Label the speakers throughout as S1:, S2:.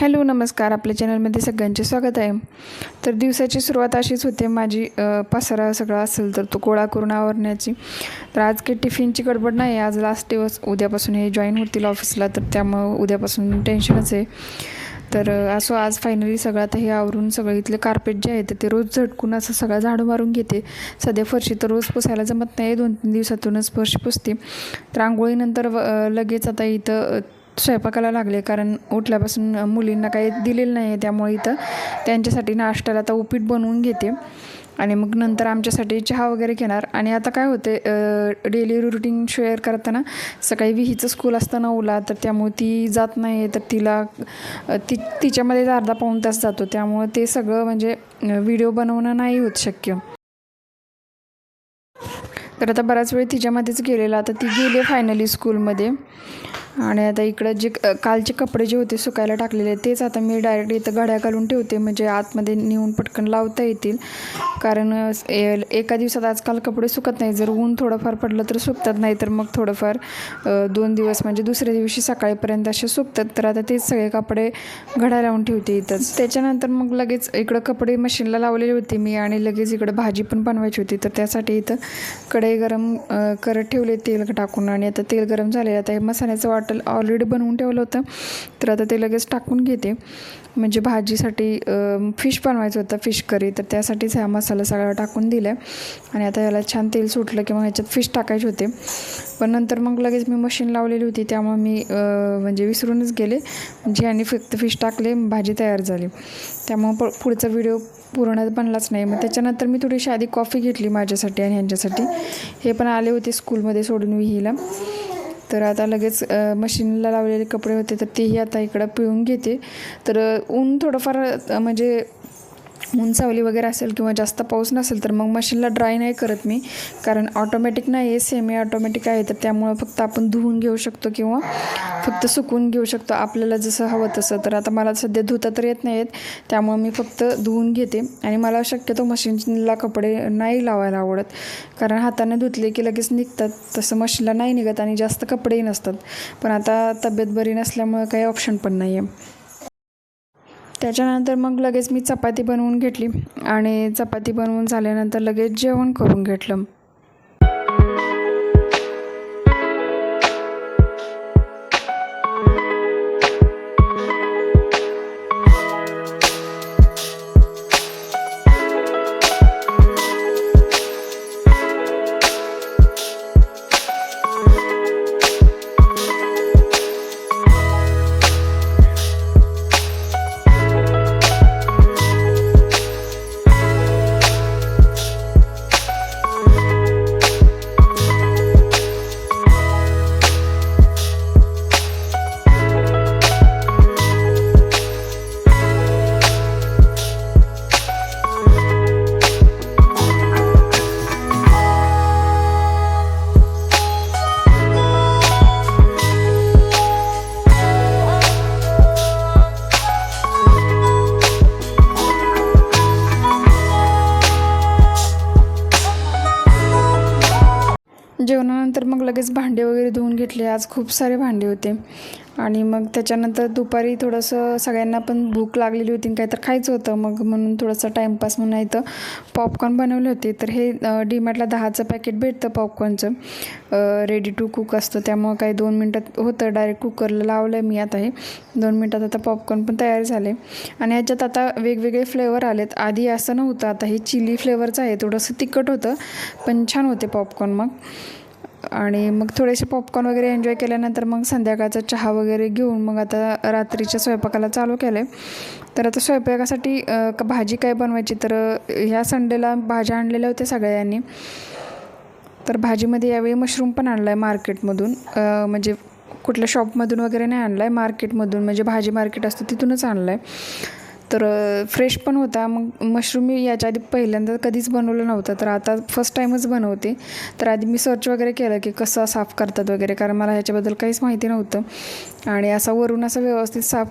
S1: Hello नमस्कार. आपल्या चॅनलमध्ये सगळ्यांचे स्वागत आहे. तर दिवसाची सुरुवात अशीच होते. माझी पसारा सगळा असेल तर तो गोळा करून आवरण्याची. तर आज काही टिफिनची गडबड नाही आज लास्ट दिवस उद्यापासून हे जॉईन होतील ऑफिसला तर त्यामुळं उद्यापासून टेन्शनच आहे. तर असो आज फायनली सगळं आता हे आवरून सगळं इथले कार्पेट जे आहे ते रोज झटकून असं सगळं झाडू मारून घेते. सध्या फरशी तर रोज पुसायला जमत नाही. दोन तीन दिवसातूनच फरशी पुसते. तर आंघोळीनंतर व- लगेच आता इथं स्वयंपाकाला लागले कारण उठल्यापासून मुलींना काही दिलेलं नाही आहे त्यामुळे इथं त्यांच्यासाठी नाश्त्याला आता उपीट बनवून घेते. आणि मग नंतर आमच्यासाठी चहा वगैरे घेणार. आणि आता काय होते डेली रुटीन शेअर करताना सकाळी विहीचं स्कूल असताना ओला तर त्यामुळे ती जात नाही तर तिला ती तिच्यामध्येच अर्धा पाऊण तास जातो. त्यामुळे ते सगळं म्हणजे व्हिडिओ बनवणं नाही होत शक्य. तर आता बराच वेळ तिच्यामध्येच गेलेला आता ती गेली फायनली स्कूलमध्ये आणि आता इकडं जे कालचे कपडे जे होते सुकायला टाकलेले तेच आता मी डायरेक्ट इथं घड्या घालून ठेवते. म्हणजे आतमध्ये नेऊन पटकन लावता येतील. कारण एका दिवसात आजकाल कपडे सुकत नाही जर ऊन थोडंफार पडलं तर सुकतात नाही तर मग थोडंफार दोन दिवस म्हणजे दुसऱ्या दिवशी सकाळीपर्यंत असे सुकतात. तर आता तेच सगळे कपडे घड्या लावून ठेवते इथंच. त्याच्यानंतर मग लगेच इकडं कपडे मशीनला लावलेले होते मी आणि लगेच इकडं भाजी पण बनवायची होती. तर त्यासाठी इथं कढई गरम करत ठेवले तेल टाकून. आणि आता तेल गरम झाले आता हे मसाल्याचं बॉटल ऑलरेडी बनवून ठेवलं होतं. तर आता ते लगेच टाकून घेते. म्हणजे भाजीसाठी फिश बनवायचं होतं फिश करी तर त्यासाठीच हा मसाला सगळा टाकून दिला आहे आणि आता याला छान तेल सुटलं की मग ह्याच्यात फिश टाकायचे होते. पण नंतर मग लगेच मी मशीन लावलेली होती. त्यामुळे मी म्हणजे विसरूनच गेले. म्हणजे आणि फक्त फिश टाकले भाजी तयार झाली. त्यामुळं प पुढचा व्हिडिओ पूर्ण बनलाच नाही. मग त्याच्यानंतर मी थोडीशी आधी कॉफी घेतली माझ्यासाठी आणि ह्यांच्यासाठी. हे पण आले होते स्कूलमध्ये सोडून विहीला. तर आता लगेच मशीनला लावलेले कपडे होते तर तेही आता इकडं पिळून घेते. तर ऊन थोडंफार म्हणजे ऊन सावली वगैरे असेल किंवा जास्त पाऊस नसेल तर मग मशीनला ड्राय नाही करत मी. कारण ऑटोमॅटिक नाही आहे सेमी ऑटोमॅटिक आहे. तर त्यामुळं फक्त आपण धुवून घेऊ शकतो किंवा फक्त सुकून घेऊ शकतो. आपल्याला जसं हवं तसं. तर आता मला सध्या धुता तर येत नाही आहेत त्यामुळं मी फक्त धुवून घेते. आणि मला शक्यतो मशीनला कपडे नाही लावायला आवडत. कारण हाताने धुतले की लगेच निघतात. तसं मशीनला नाही निघत आणि जास्त कपडेही नसतात. पण आता तब्येत बरी नसल्यामुळं काही ऑप्शन पण नाही आहे त्याच्यानंतर मग लगेच मी चपाती बनवून घेतली आणि चपाती बनवून झाल्यानंतर लगेच जेवण करून घेतलं. मग लगेच भांडे वगैरे धुवून घेतले. आज खूप सारे भांडे होते. आणि मग त्याच्यानंतर दुपारी थोडंसं सगळ्यांना पण भूक लागलेली होती आणि काहीतरी खायचं होतं. मग म्हणून थोडंसं टाईमपास म्हणून इथं पॉपकॉर्न बनवले होते. तर हे डीमार्टला दहाचं पॅकेट भेटतं पॉपकॉर्नचं रेडी टू कुक असतं. त्यामुळं काही दोन मिनटात होतं. डायरेक्ट कुकरला लावलं आहे मी आता हे. दोन मिनटात आता पॉपकॉर्न पण तयार झाले. आणि ह्याच्यात आता वेगवेगळे फ्लेवर आलेत. आधी असं नव्हतं. आता हे चिली फ्लेवरचं आहे. थोडंसं तिखट होतं. पण छान होते पॉपकॉर्न मग. आणि मग थोडेसे पॉपकॉर्न वगैरे एन्जॉय केल्यानंतर मग संध्याकाळचा चहा वगैरे घेऊन मग आता रात्रीच्या स्वयंपाकाला चालू केलं आहे तर आता स्वयंपाकासाठी का भाजी काय बनवायची? तर ह्या संडेला भाज्या आणलेल्या होत्या सगळ्यांनी. तर भाजीमध्ये यावेळी मशरूम पण आणला आहे मार्केटमधून म्हणजे कुठल्या शॉपमधून वगैरे नाही आणला आहे मार्केटमधून म्हणजे भाजी मार्केट असतं तिथूनच आणलं आहे तर फ्रेश पण होता. मग मशरूम मी याच्या आधी पहिल्यांदा कधीच बनवलं नव्हतं. तर आता फर्स्ट टाईमच बनवते. तर आधी मी सर्च वगैरे केलं की कसं साफ करतात वगैरे. कारण मला ह्याच्याबद्दल काहीच माहिती नव्हतं. आणि असं वरून असं व्यवस्थित साफ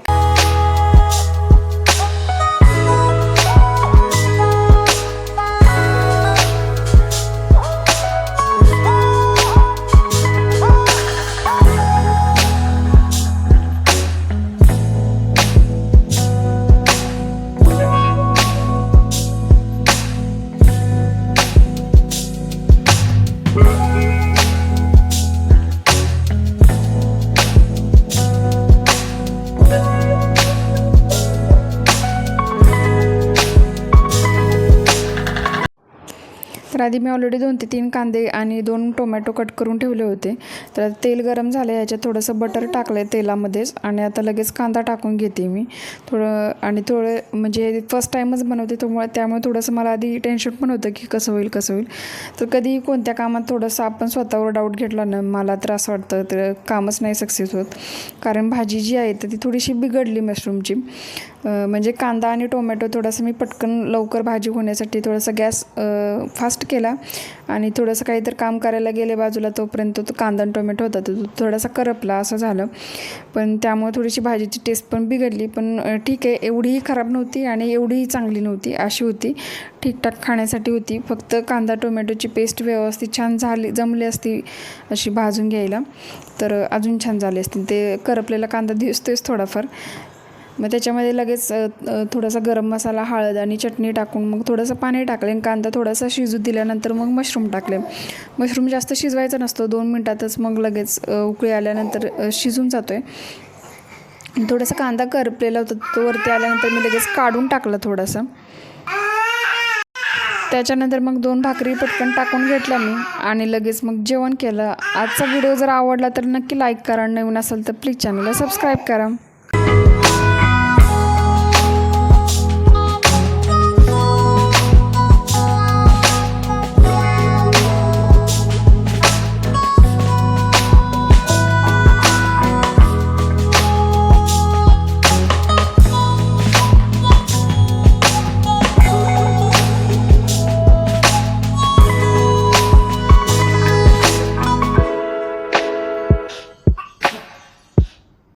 S1: तर आधी मी ऑलरेडी दोन ते तीन कांदे आणि दोन टोमॅटो कट करून ठेवले होते. तर तेल गरम झालं याच्यात थोडंसं बटर टाकलं आहे तेलामध्येच आणि आता लगेच कांदा टाकून घेते मी. थोडं आणि थोडं म्हणजे फर्स्ट टाईमच बनवते त्यामुळे त्यामुळे थोडंसं मला आधी टेन्शन पण होतं की कसं होईल कसं होईल. तर कधीही कोणत्या कामात थोडंसं आपण स्वतःवर डाऊट घेतला ना मला तर असं वाटतं तर कामच नाही सक्सेस होत. कारण भाजी जी आहे तर ती थोडीशी बिघडली मशरूमची म्हणजे कांदा आणि टोमॅटो थोडासा मी पटकन लवकर भाजी होण्यासाठी थोडासा गॅस फास्ट केला. आणि थोडंसं काहीतरी काम करायला गेले बाजूला तोपर्यंत तो कांदा आणि टोमॅटो होता तो थोडासा करपला असं झालं. पण त्यामुळे थोडीशी भाजीची टेस्ट पण बिघडली पण ठीक आहे एवढीही खराब नव्हती आणि एवढीही चांगली नव्हती अशी होती. ठीकठाक खाण्यासाठी होती फक्त कांदा टोमॅटोची पेस्ट व्यवस्थित छान झाली जमली असती अशी भाजून घ्यायला. तर अजून छान झाली असती ते करपलेला कांदा दिसतोच थोडाफार. मग त्याच्यामध्ये लगेच थोडासा गरम मसाला हळद आणि चटणी टाकून मग थोडंसं पाणी टाकले आणि कांदा थोडासा शिजू दिल्यानंतर मग मशरूम टाकले. मशरूम जास्त शिजवायचा नसतो दोन मिनटातच मग लगेच उकळी आल्यानंतर शिजून जातो आहे थोडासा कांदा करपलेला होता तो वरती आल्यानंतर मी लगेच काढून टाकलं थोडंसं. त्याच्यानंतर मग दोन भाकरी पटकन टाकून घेतल्या मी आणि लगेच मग जेवण केलं. आजचा व्हिडिओ जर आवडला तर नक्की लाईक करा नवीन असेल तर प्लीज चॅनलला सबस्क्राईब करा.